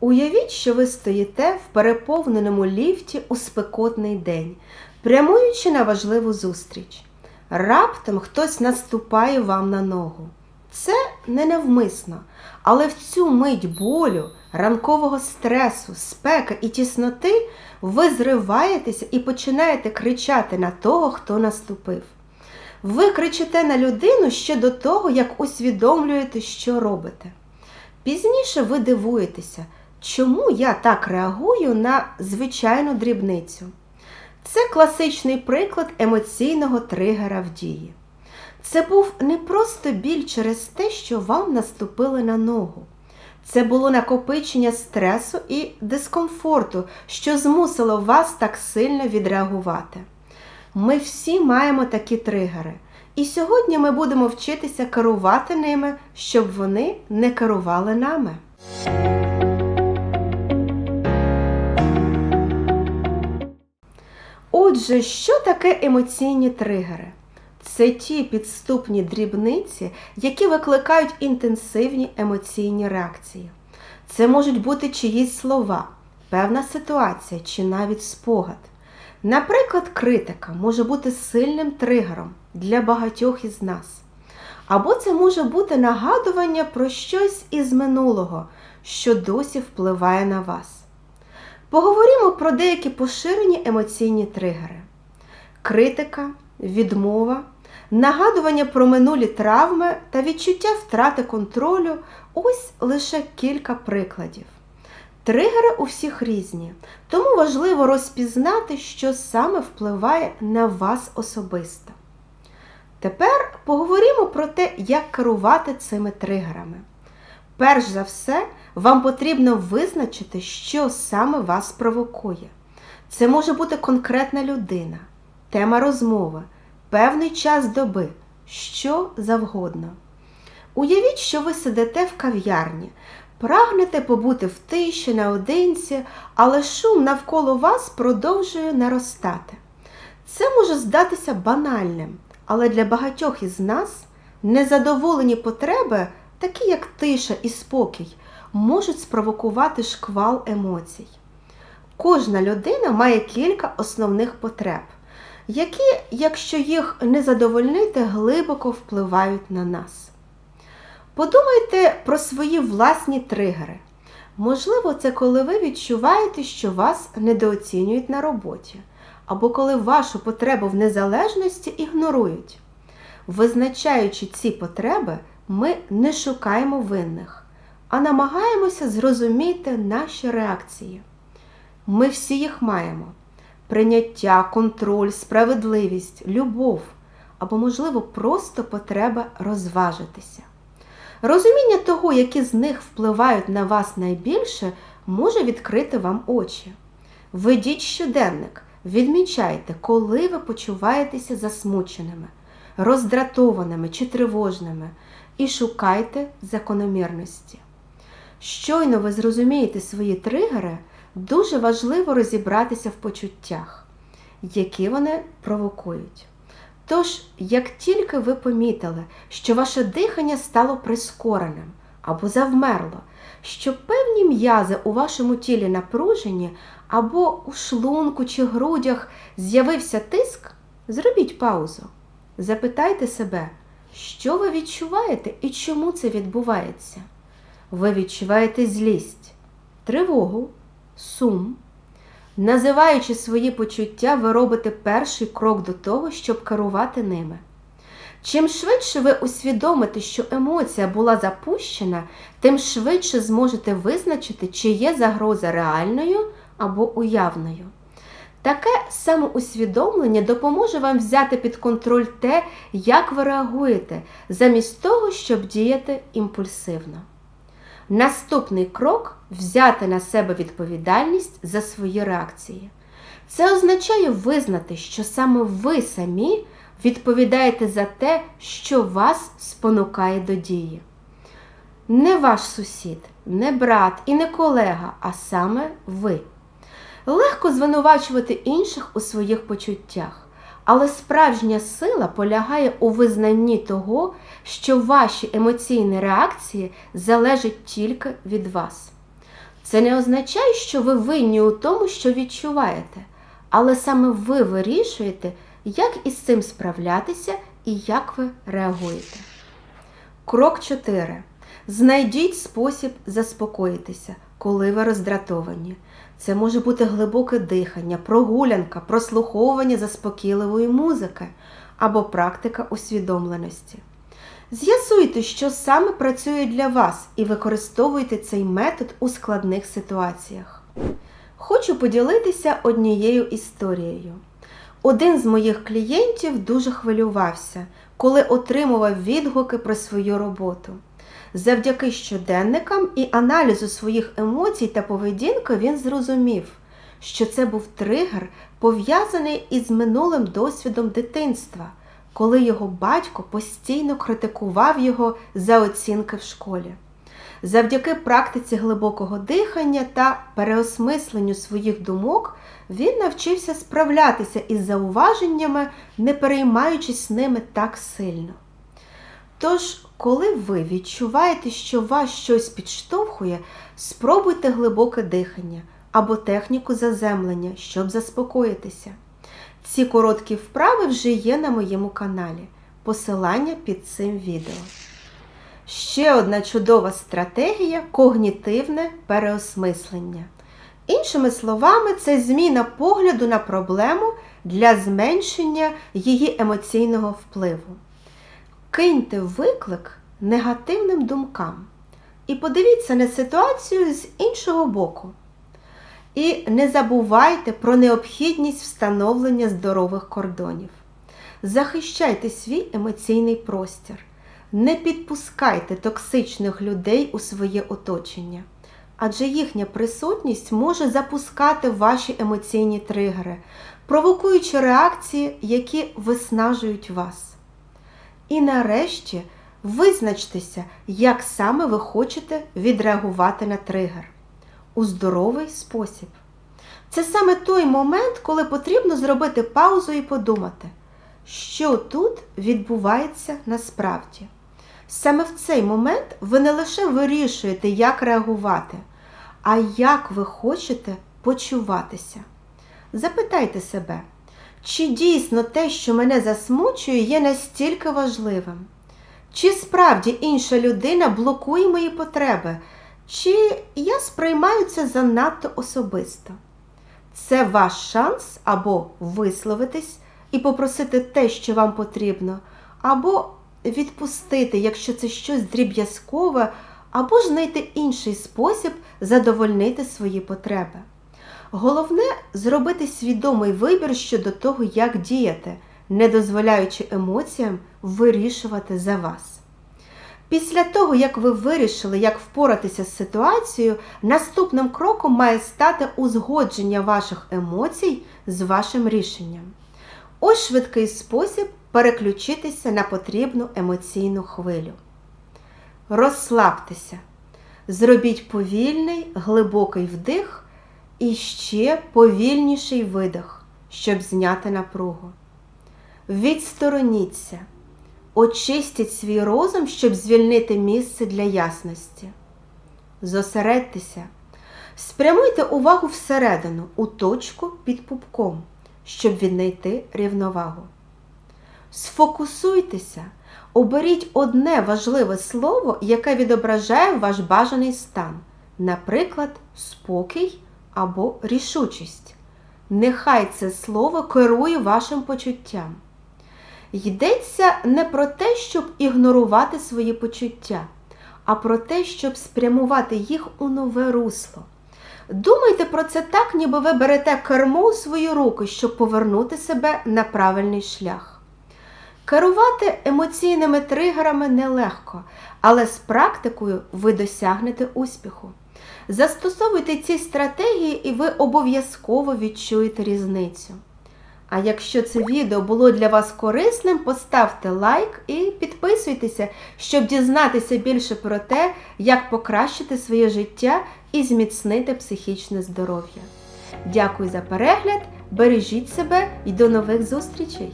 Уявіть, що ви стоїте в переповненому ліфті у спекотний день, прямуючи на важливу зустріч. Раптом хтось наступає вам на ногу. Це не навмисно, але в цю мить болю, ранкового стресу, спеки і тісноти ви зриваєтеся і починаєте кричати на того, хто наступив. Ви кричите на людину ще до того, як усвідомлюєте, що робите. Пізніше ви дивуєтеся, чому я так реагую на звичайну дрібницю. Це класичний приклад емоційного тригера в дії. Це був не просто біль через те, що вам наступили на ногу. Це було накопичення стресу і дискомфорту, що змусило вас так сильно відреагувати. Ми всі маємо такі тригери, і сьогодні ми будемо вчитися керувати ними, щоб вони не керували нами. Отже, що таке емоційні тригери? Це ті підступні дрібниці, які викликають інтенсивні емоційні реакції. Це можуть бути чиїсь слова, певна ситуація чи навіть спогад. Наприклад, критика може бути сильним тригером для багатьох із нас. Або це може бути нагадування про щось із минулого, що досі впливає на вас. Поговоримо про деякі поширені емоційні тригери: критика, відмова, нагадування про минулі травми та відчуття втрати контролю ось лише кілька прикладів. Тригери у всіх різні, тому важливо розпізнати, що саме впливає на вас особисто. Тепер поговоримо про те, як керувати цими тригерами. Перш за все, вам потрібно визначити, що саме вас провокує. Це може бути конкретна людина, тема розмови, певний час доби, що завгодно. Уявіть, що ви сидите в кав'ярні, прагнете побути в тиші наодинці, але шум навколо вас продовжує наростати. Це може здатися банальним, але для багатьох із нас незадоволені потреби, такі як тиша і спокій, можуть спровокувати шквал емоцій. Кожна людина має кілька основних потреб, які, якщо їх не задовольнити, глибоко впливають на нас. Подумайте про свої власні тригери. Можливо, це коли ви відчуваєте, що вас недооцінюють на роботі, або коли вашу потребу в незалежності ігнорують. Визначаючи ці потреби, ми не шукаємо винних, а намагаємося зрозуміти наші реакції. Ми всі їх маємо: прийняття, контроль, справедливість, любов або, можливо, просто потреба розважитися. Розуміння того, які з них впливають на вас найбільше, може відкрити вам очі. Ведіть щоденник, відмічайте, коли ви почуваєтеся засмученими, роздратованими чи тривожними, і шукайте закономірності. Щойно ви зрозумієте свої тригери, дуже важливо розібратися в почуттях, які вони провокують. Тож, як тільки ви помітили, що ваше дихання стало прискореним або завмерло, що певні м'язи у вашому тілі напружені, або у шлунку чи грудях з'явився тиск, зробіть паузу. Запитайте себе, що ви відчуваєте і чому це відбувається. Ви відчуваєте злість, тривогу, сум. Називаючи свої почуття, ви робите перший крок до того, щоб керувати ними. Чим швидше ви усвідомите, що емоція була запущена, тим швидше зможете визначити, чи є загроза реальною або уявною. Таке самоусвідомлення допоможе вам взяти під контроль те, як ви реагуєте, замість того, щоб діяти імпульсивно. Наступний крок взяти на себе відповідальність за свої реакції. Це означає визнати, що саме ви самі відповідаєте за те, що вас спонукає до дії. Не ваш сусід, не брат і не колега, а саме ви. Легко звинувачувати інших у своїх почуттях. Але справжня сила полягає у визнанні того, що ваші емоційні реакції залежать тільки від вас. Це не означає, що ви винні у тому, що відчуваєте, але саме ви вирішуєте, як із цим справлятися і як ви реагуєте. Крок 4. Знайдіть спосіб заспокоїтися, коли ви роздратовані. Це може бути глибоке дихання, прогулянка, прослуховування заспокійливої музики або практика усвідомленості. З'ясуйте, що саме працює для вас, і використовуйте цей метод у складних ситуаціях. Хочу поділитися однією історією. Один з моїх клієнтів дуже хвилювався, коли отримував відгуки про свою роботу. Завдяки щоденникам і аналізу своїх емоцій та поведінки він зрозумів, що це був тригер, пов'язаний із минулим досвідом дитинства, коли його батько постійно критикував його за оцінки в школі. Завдяки практиці глибокого дихання та переосмисленню своїх думок він навчився справлятися із зауваженнями, не переймаючись ними так сильно. Тож, коли ви відчуваєте, що вас щось підштовхує, спробуйте глибоке дихання або техніку заземлення, щоб заспокоїтися. Ці короткі вправи вже є на моєму каналі. Посилання під цим відео. Ще одна чудова стратегія когнітивне переосмислення. Іншими словами, це зміна погляду на проблему для зменшення її емоційного впливу. Киньте виклик негативним думкам і подивіться на ситуацію з іншого боку. І не забувайте про необхідність встановлення здорових кордонів. Захищайте свій емоційний простір. Не підпускайте токсичних людей у своє оточення, адже їхня присутність може запускати ваші емоційні тригери, провокуючи реакції, які виснажують вас. І нарешті визначтеся, як саме ви хочете відреагувати на тригер у здоровий спосіб. Це саме той момент, коли потрібно зробити паузу і подумати, що тут відбувається насправді. Саме в цей момент ви не лише вирішуєте, як реагувати, а як ви хочете почуватися. Запитайте себе, чи дійсно те, що мене засмучує, є настільки важливим? Чи справді інша людина блокує мої потреби, чи я сприймаю це занадто особисто? Це ваш шанс або висловитись і попросити те, що вам потрібно, або відпустити, якщо це щось дріб'язкове, або ж знайти інший спосіб задовольнити свої потреби. Головне зробити свідомий вибір щодо того, як діяти, не дозволяючи емоціям вирішувати за вас. Після того, як ви вирішили, як впоратися з ситуацією, наступним кроком має стати узгодження ваших емоцій з вашим рішенням. Ось швидкий спосіб переключитися на потрібну емоційну хвилю. Розслабтеся. Зробіть повільний, глибокий вдих і ще повільніший видих, щоб зняти напругу. Відстороніться. Очистіть свій розум, щоб звільнити місце для ясності. Зосередьтеся. Спрямуйте увагу всередину, у точку під пупком, щоб віднайти рівновагу. Сфокусуйтеся, оберіть одне важливе слово, яке відображає ваш бажаний стан, наприклад, спокій або рішучість. Нехай це слово керує вашим почуттям. Йдеться не про те, щоб ігнорувати свої почуття, а про те, щоб спрямувати їх у нове русло. Думайте про це так, ніби ви берете кермо у свої руки, щоб повернути себе на правильний шлях. Керувати емоційними тригерами нелегко, але з практикою ви досягнете успіху. Застосовуйте ці стратегії і ви обов'язково відчуєте різницю. А якщо це відео було для вас корисним, поставте лайк і підписуйтеся, щоб дізнатися більше про те, як покращити своє життя і зміцнити психічне здоров'я. Дякую за перегляд, бережіть себе і до нових зустрічей!